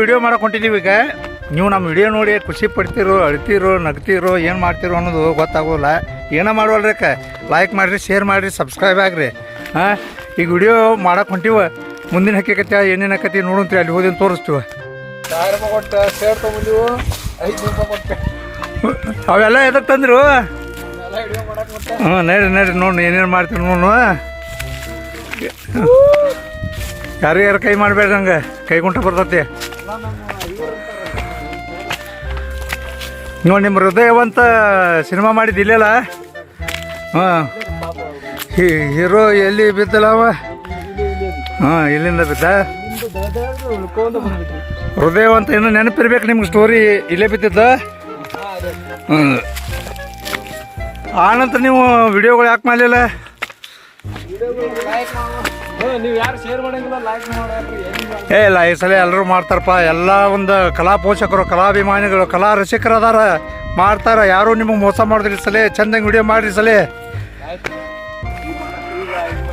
Video ಮಾಡಕ್ಕೆ ಹೊಂಟಿದ್ದೀವಿ ಈಗ. ನೀವು ನಮ್ಮ ವಿಡಿಯೋ ನೋಡಿ ಖುಷಿ ಪಡ್ತೀರೋ, ಅಳ್ತೀರೋ, ನಗ್ತಿರೋ, ಏನು ಮಾಡ್ತೀರೋ ಅನ್ನೋದು ಗೊತ್ತಾಗೋಲ್ಲ. ಏನೋ ಮಾಡೋಲ್ರಕ್ಕ ಲೈಕ್ ಮಾಡಿರಿ ಶೇರ್ ಮಾಡಿರಿ ಸಬ್ಸ್ಕ್ರೈಬ್ ಆಗ್ರಿ. ಹಾಂ ಈಗ ವಿಡಿಯೋ ಮಾಡಕ್ಕೆ ಹೊಂಟಿವ. ಮುಂದಿನ ಹಕ್ಕಿಕತ್ತೆ ಏನೇನು ಆಕತಿ ನೋಡಂತ್ರಿ ಅಲ್ಲಿ ಹೋದಿನ ತೋರಿಸ್ತೀವಿ. ಅವೆಲ್ಲ ಎದಕ್ಕೆ ತಂದ್ರು? ಹ್ಞೂ ನಡ್ರಿ ನಡ್ರಿ, ನೋಡಿ, ಏನೇನು ಮಾಡ್ತೀರಿ ನೋಡು ಯಾರು ಯಾರು ಕೈ ಮಾಡಬೇಡ್ರಿ ಹಂಗೆ? ಕೈ ಕುಂಟ ಬರ್ತೈತಿ. ನೋಡಿ, ನಿಮ್ಮ ಹೃದಯವಂತ ಸಿನಿಮಾ ಮಾಡಿದ್ದು ಇಲ್ಲೆಲ್ಲ ಹಾಂ, ಹೀರೋ ಎಲ್ಲಿ ಬಿದ್ದಲ್ಲ ಅವ? ಹಾಂ ಇಲ್ಲಿಂದ ಬಿದ್ದ? ಹೃದಯವಂತ, ಇನ್ನೂ ನೆನಪಿರ್ಬೇಕು ನಿಮ್ಗೆ ಸ್ಟೋರಿ ಇಲ್ಲೇ ಬಿದ್ದಿದ್ದ? ಹ್ಞೂ ಆನಂತರ ನೀವು ವಿಡಿಯೋಗಳು ಯಾಕೆ ಮಾಡಲಿಲ್ಲ? ನೀವು ಯಾರು ಶೇರ್ ಮಾಡಂಗಿಲ್ಲ ಲೈಕ್ ಮಾಡ್ರಿ ಏನಿಲ್ಲ. ಏ ಇಲ್ಲ ಈ ಸಲ ಎಲ್ಲರೂ ಮಾಡ್ತಾರಪ್ಪ. ಎಲ್ಲ ಒಂದು ಕಲಾ ಪೋಷಕರು ಕಲಾಭಿಮಾನಿಗಳು ಕಲಾ ರಸಿಕರು ಅದಾರ. ಮಾಡ್ತಾರ. ಯಾರು ನಿಮಗೆ ಮೋಸ ಮಾಡಿದ್ರಿ ಈ ಸಲ. ಚಂದಂಗೆ ವಿಡಿಯೋ ಮಾಡ್ರಿ ಈ ಸಲ.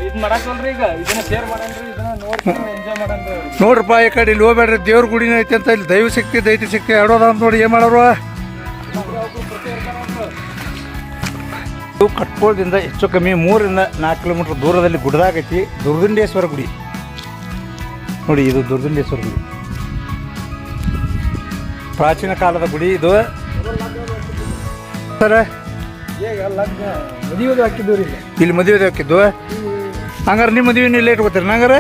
ಇದು ಮಾಡಕ್ಕಲ್ರಿ ಈಗ. ಇದನ್ನ ಶೇರ್ ಮಾಡಂದ್ರಿ ಇದನ್ನ ನೋಡ್ಕೊಂಡು ಎಂಜಾಯ್ ಮಾಡಂದ್ರಿ ನೋಡ್ರಪ್ಪ ಈ ಕಡೆ ಇಲ್ಲಿ ಹೋಗ್ಬೇಡ್ರಿ ದೇವ್ರ ಗುಡಿನ ಐತಿ ಅಂತ. ಇಲ್ಲಿ ದೈವ ಶಕ್ತಿ ದೈತಿ ಶಕ್ತಿ ಎರಡೋದ ಅಂತ ನೋಡಿ ಏನು ಮಾಡೋರು. ಇದು ಕಟ್ಕೋಳದಿಂದ ಹೆಚ್ಚು ಕಮ್ಮಿ ಮೂರರಿಂದ ನಾಲ್ಕು ಕಿಲೋಮೀಟ್ರ್ ದೂರದಲ್ಲಿ ಗುಡ್ದಾಗೈತಿ ದುರ್ದುಂಡೇಶ್ವರ ಗುಡಿ. ನೋಡಿ, ಇದು ದುರ್ದುಂಡೇಶ್ವರ ಗುಡಿ. ಪ್ರಾಚೀನ ಕಾಲದ ಗುಡಿ ಇದು. ಸರ, ಇಲ್ಲಿ ಮದುವೆ ಹಾಕಿದ್ದು. ಹಂಗಾರೆ ನಿಮ್ಮ ಮದುವೆ ಇಲ್ಲೇ ಇಟ್ಕೋತೀರಿ ನಂಗಾರೆ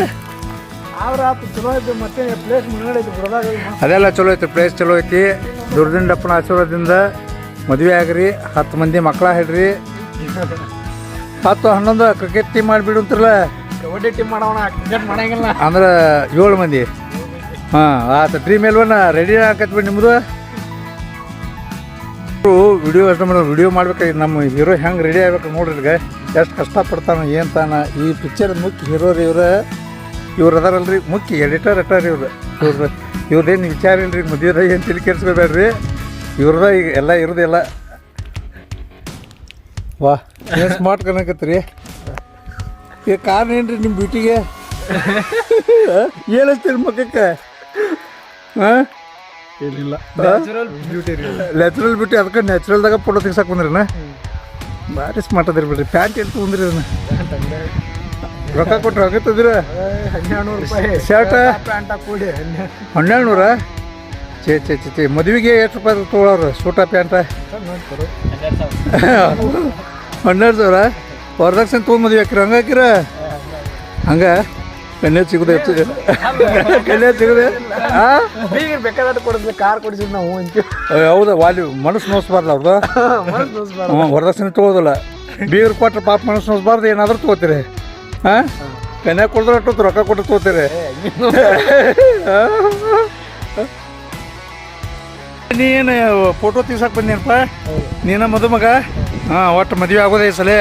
ಅದೆಲ್ಲ ಚಲೋ ಐತಿ ಪ್ಲೇಸ್ ಚಲೋ ಐತಿ. ದುರ್ದಿಂಡಪ್ಪನ ಆಶೀರ್ವಾದದಿಂದ ಮದುವೆ ಆಗ್ರಿ. ಹತ್ತು ಮಂದಿ ಮಕ್ಕಳ ಹೇಳ್ರಿ. ಹತ್ತು ಹನ್ನೊಂದು ಕ್ರಿಕೆಟ್ ಟೀಮ್ ಮಾಡಿಬಿಡು ಅಂತಾರಲ್ಲ? ಕಬಡ್ಡಿ ಟೀಮ್ ಮಾಡೋಣ ಕ್ರಿಕೆಟ್ ಮಾಡಂಗಿಲ್ಲ. ಅಂದ್ರೆ ಏಳು ಮಂದಿ? ಹಾಂ ಆತ ಡ್ರೀಮ್ ಎಲ್ವನ್ನ ರೆಡಿ ಹಾಕತ್ಬಿಡಿ ನಿಮ್ಮದು ವಿಡಿಯೋ ಅಷ್ಟು ಮಾಡೋದು ವಿಡಿಯೋ ಮಾಡ್ಬೇಕಾಗಿ ನಮ್ಮ ಹೀರೋ ಹೆಂಗೆ ರೆಡಿ ಆಗ್ಬೇಕು ನೋಡ್ರಿ ಈಗ. ಎಷ್ಟು ಕಷ್ಟಪಡ್ತಾನೆ ಏನು ತಾನ. ಈ ಪಿಕ್ಚರ್ ಮುಖ್ಯ ಹೀರೋ ರೀ ಇವ್ರು. ಇವ್ರು ಅದಾರಲ್ರಿ ಮುಖ್ಯ ಎಡಿಟರ್ ಅಟ್ಟಾರ ಇವ್ರು. ಇವ್ರದ್ದು ಇವ್ರದ್ದೇನು ವಿಚಾರ ಇಲ್ರಿ ಮದುವೆದಾಗ ಏನು ತಿಳಿ ರೀ ಇವ್ರದ ಈಗ ಎಲ್ಲ ಇರೋದೆಲ್ಲ ವಾ ಏನು ಸ್ಮಾರ್ಟ್ ಕನಕತ್ರಿ ಈ ಕಾರಣ ಏನ್ರಿ ನಿಮ್ಮ ಬ್ಯೂಟಿಗೆ ಏನು ಹಚ್ತೀರಿ ಮಕ್ಕಕ್ಕೆ ಹಾಂ? ಏನಿಲ್ಲ. ನ್ಯಾಚುರಲ್ ಬ್ಯೂಟಿ ರೀ ನ್ಯಾಚುರಲ್ ಬ್ಯೂಟಿ ಅದಕ್ಕೆ ನ್ಯಾಚುರಲ್ದಾಗ ಫೋಟೋ ತೆಗ್ಸಕ್ಕೆ ಬಂದ್ರಿನ? ಭಾರಿ ಸ್ಮಾರ್ಟ್ ಅದಿರಿ ಬಿಡ್ರಿ. ಪ್ಯಾಂಟ್ ಎಲ್ಲಿ ತೊಗೊಂಡ್ರಿ ಅದನ್ನ? ರೊಕ್ಕ ಕೊಟ್ರೆ ತಂದಿರ ಹನ್ನೆರಡು ರೂಪಾಯಿ. ಶರ್ಟ್ ಪ್ಯಾಂಟ್ ಕೂಡಿ ಹನ್ನೆರಡು ನೂರ ಚೇ ಚೇ ಚೇ ಚೇ ಮದುವೆಗೆ ಎಷ್ಟು ರೂಪಾಯಿ ತೊಗೊಳೋರು? ಸೂಟ ಪ್ಯಾಂಟ ಹನ್ನೆರಡು ಸಾವಿರ? ವರದಕ್ಷಿಣೆ ತೊಗೊಂಡು ಮದುವೆ ಹಾಕಿರ ಹಂಗೆ ಹಾಕಿರ ಹಂಗೆ? ಕಣ್ಣೆ ಸಿಗುದ ಕಣ್ಣೆ ಸಿಗುದ? ಬೇಕಾದಟ್ಟು ಕೊಡಿಸ್ಲಿ ಕಾರ್ ಕೊಡಿಸಿದ್ ನಾವು ಹೌದಾ? ವಾಲಿ ಮನಸ್ಸು ನೋಸ್ಬಾರ್ದು ಅವ್ರದ್ದು. ಹ್ಞೂ ವರದಕ್ಷಿಣೆ ತೊಗೊಳೋದಿಲ್ಲ ಬೀಗರು ಕೊಟ್ರೆ ಪಾಪ ಮನಸ್ಸು ನೋಸ್ಬಾರ್ದು ಏನಾದರೂ ತೊಗೋತೀರಿ. ಹಾಂ ಕನ್ಯಾ ಕೊಡಿದ್ರೆ ಅಷ್ಟೊತ್ತು ರೊಕ್ಕ ಕೊಟ್ಟು ತೊಗೋತೀರಿ. ನೀನು ಫೋಟೋ ತೀಸಕ್ ಬಂದೇನಪ್ಪ? ನೀನ ಮದುಮಗ? ಹಾಂ ಒಟ್ಟು ಮದುವೆ ಆಗೋದೇ ಈ ಸಲ.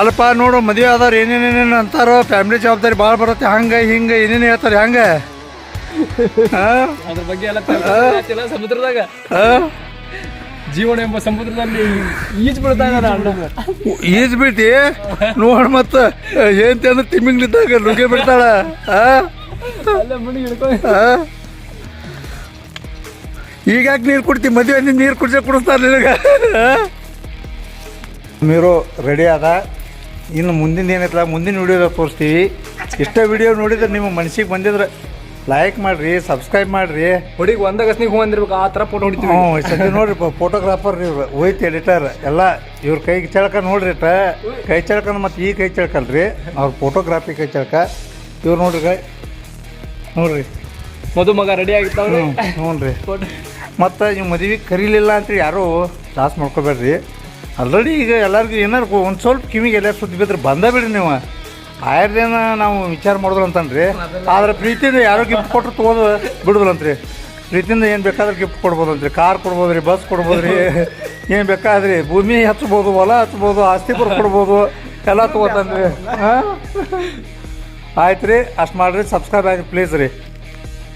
ಅಲ್ಪ ನೋಡು ಮದುವೆ ಆದವ್ರು ಏನೇನೇನೇನು ಅಂತಾರೋ ಫ್ಯಾಮಿಲಿ ಜವಾಬ್ದಾರಿ ಭಾಳ ಬರುತ್ತೆ. ಹಂಗೆ ಹಿಂಗೆ ಏನೇನು ಹೇಳ್ತಾರೆ ಹಂಗ? ಅದ್ರ ಬಗ್ಗೆ ಎಲ್ಲ ಸಮುದ್ರದಾಗ. ಜೀವನ ಎಂಬ ಸಮುದ್ರದಲ್ಲಿ ಈಜ್ ಬಿಡ್ತಾ ಇದಾರೆ ಅಣ್ಣ. ಈಜ್ ಬಿಟ್ಟಿ ನೋಡ್ ಮತ್ತ ಏನ್ ಅಂದ್ರೆ ತಿಮ್ಮಿಂಗ್ಲಿದ್ದಾಗ ನುಗ್ಗೆ ಬಿಡ್ತಾಳ. ಈಗ ಯಾಕೆ ನೀರು ಕುಡ್ತಿ? ಮದುವೆ ನೀರು ಕುಡಿಸೋ ಕುಡಿಸ್ತಾರ ನಿನಗೆ? ನೀರು ರೆಡಿ ಅದ ಇನ್ನು ಮುಂದಿನ ಏನೈತಲ್ಲ ಮುಂದಿನ ವಿಡಿಯೋದಾಗ ತೋರಿಸ್ತೀವಿ. ಇಷ್ಟ ವಿಡಿಯೋ ನೋಡಿದ್ರೆ ನಿಮ್ಮ ಮನಸ್ಸಿಗೆ ಬಂದಿದ್ರೆ ಲೈಕ್ ಮಾಡಿರಿ ಸಬ್ಸ್ಕ್ರೈಬ್ ಮಾಡಿರಿ. ಹುಡುಗಿ ಒಂದ ಗಸ್ನಿಗೆ ಹೂ ಅಂದಿರ್ಬೇಕು ಆ ಥರ ಫೋಟೋ ಹೊಡಿತೀವಿ. ಹ್ಞೂ ಸದ್ಯ ನೋಡ್ರಿ ಫೋಟೋಗ್ರಾಫರ್ ಇವ್ರು ಹೋಯ್ತು ಎಡಿಟರ್ ಎಲ್ಲ ಇವ್ರ ಕೈ ಚಳಕ ನೋಡ್ರಿ ಇಟ್ಟ ಕೈ ಚಳಕ ಮತ್ತು ಈ ಕೈ ಚಳಕಲ್ರಿ. ಅವ್ರ ಫೋಟೋಗ್ರಾಫಿ ಕೈ ಚಳಕ. ಇವ್ರು ನೋಡ್ರಿ ಕೈ ನೋಡ್ರಿ. ಮದುಮಗ ರೆಡಿ ಆಗಿರ್ತಾವ್ರಿ ಹ್ಞೂ ರೀ ಮತ್ತು ನೀವು ಮದುವೆ ಕರೀಲಿಲ್ಲ ಅಂತ ಯಾರೂ ಲಾಸ್ ಮಾಡ್ಕೋಬೇಡ್ರಿ. ಆಲ್ರೆಡಿ ಈಗ ಎಲ್ಲರಿಗೂ ಏನಾರು ಒಂದು ಸ್ವಲ್ಪ ಕಿವಿಗೆ ಎಲ್ಲ ಸುದ್ದಿ ಬಿದ್ದರೆ ಬಂದೇ ಬಿಡ್ರಿ ನೀವು. ಆಯರ್ದೇನ ನಾವು ವಿಚಾರ ಮಾಡಿದ್ರು ಅಂತನ್ರಿ. ಆದರೆ ಪ್ರೀತಿಯಿಂದ ಯಾರೋ ಗಿಫ್ಟ್ ಕೊಟ್ಟರು ತೊಗೋದು ಬಿಡುದಿಲ್ಲಂತ್ರಿ ಪ್ರೀತಿಯಿಂದ ಏನು ಬೇಕಾದ್ರೆ ಗಿಫ್ಟ್ ಕೊಡ್ಬೋದಂತ್ರಿ. ಕಾರ್ ಕೊಡ್ಬೋದು ರೀ ಬಸ್ ಕೊಡ್ಬೋದು ರೀ ಏನು ಬೇಕಾದ್ರಿ ಭೂಮಿ ಹಚ್ಬೋದು ಹೊಲ ಹಚ್ಬೋದು ಆಸ್ತಿ ಕೂಡ ಕೊಡ್ಬೋದು ಎಲ್ಲ ತೊಗೋತನ್ರಿ. ಹಾಂ? ಆಯ್ತು ರೀ ಅಷ್ಟು ಮಾಡಿರಿ ಸಬ್ಸ್ಕ್ರೈಬ್ ಆಗಿ ಪ್ಲೀಸ್ ರೀ.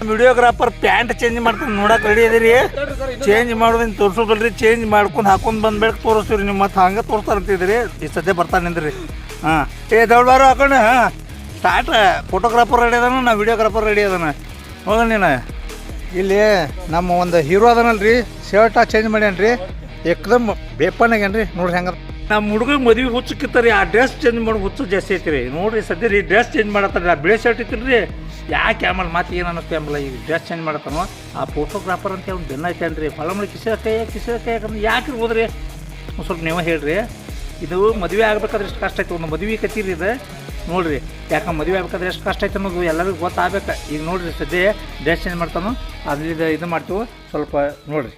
ವಿಡಿಯೋಗ್ರಾಫರ್ ಪ್ಯಾಂಟ್ ಚೇಂಜ್ ಮಾಡ್ಕೊಂಡು ನೋಡಕ್ ರೆಡಿ ಇದೀರಿ. ಚೇಂಜ್ ಮಾಡೋದನ್ನ ತೋರಿಸೋದಲ್ರಿ, ಚೇಂಜ್ ಮಾಡ್ಕೊಂಡು ಹಾಕೊಂಡು ಬಂದ್ಬೇಕು ತೋರಿಸ್ತೀವ್ರಿ ನಿಮ್ಮ ಮತ್ತೆ ಹಂಗೆ ತೋರಿಸ್ತಾರ ಅಂತಿದ್ರಿ ಈ ಸದ್ಯ ಬರ್ತಾನೆ ನಿಂದ್ರಿ. ಹಾಂ. ಏ ದೌಡ್ಬಾರು ಹಾಕೊಂಡು ಹಾಂ. ಸ್ಟಾರ್ಟ್ ಫೋಟೋಗ್ರಾಫರ್ ರೆಡಿ ಅದಾನ, ನಾ ವಿಡಿಯೋಗ್ರಾಫರ್ ರೆಡಿ ಅದಾನ. ಹೋಗ ನೀನು. ಇಲ್ಲಿ ನಮ್ಮ ಒಂದು ಹೀರೋ ಅದನಲ್ರಿ. ಶರ್ಟ ಚೇಂಜ್ ಮಾಡ್ಯಾನ್ರಿ. ಏಕದಮ್ ಆಗ್ಯಾನ್ರಿ ನೋಡ್ರಿ ಹೆಂಗ ನಮ್ಮ ಹುಡುಗ ಮದುವೆ ಹುಚ್ಚಕ್ಕಿತ್ತಾರೆ, ಆ ಡ್ರೆಸ್ ಚೇಂಜ್ ಮಾಡಿ ಹುಚ್ಚು ಜಾಸ್ತಿ ಐತ್ರಿ. ನೋಡ್ರಿ, ಸದ್ಯ ರೀ ಡ್ರೆಸ್ ಚೇಂಜ್ ಮಾಡತ್ತಾರ ಆ ಬಿಳಿ ಶರ್ಟ್ ರೀ ಯಾಕೆ ಆಮೇಲೆ ಮಾತು ಏನು ಅನ್ನಿಸ್ತು ಆಮೇಲೆ ಈಗ ಡ್ರೆಸ್ ಚೇಂಜ್ ಮಾಡತ್ತಾನೋ? ಆ ಫೋಟೋಗ್ರಾಫರ್ ಅಂತ ಅವ್ನು ಬೆನ್ನ ಐತೇನ್ರಿ. ಫಲಮಳಿ ಕಿಸೆ ಕೈ ಕಿಸ ಕೈ ಯಾಕೆ ಒಂದ್ ಸ್ವಲ್ಪ ನೀವು ಹೇಳ್ರಿ. ಇದು ಮದುವೆ ಆಗ್ಬೇಕಾದ್ರೆ ಎಷ್ಟು ಕಷ್ಟ ಐತೆ ಒಂದು ಮದುವೆ ಕತ್ತೀರಿ ಇದು. ನೋಡ್ರಿ ಯಾಕಂದ್ರೆ ಮದುವೆ ಆಗ್ಬೇಕಾದ್ರೆ ಎಷ್ಟು ಕಷ್ಟ ಐತೆ ಅನ್ನೋದು ಎಲ್ಲರಿಗೂ ಗೊತ್ತಾಗಬೇಕು. ಈಗ ನೋಡ್ರಿ, ಸದ್ಯ ಡ್ರೆಸ್ ಚೇಂಜ್ ಮಾಡ್ತಾನೋ, ಅದ್ರಿಂದ ಇದು ಮಾಡ್ತೀವಿ ಸ್ವಲ್ಪ ನೋಡ್ರಿ.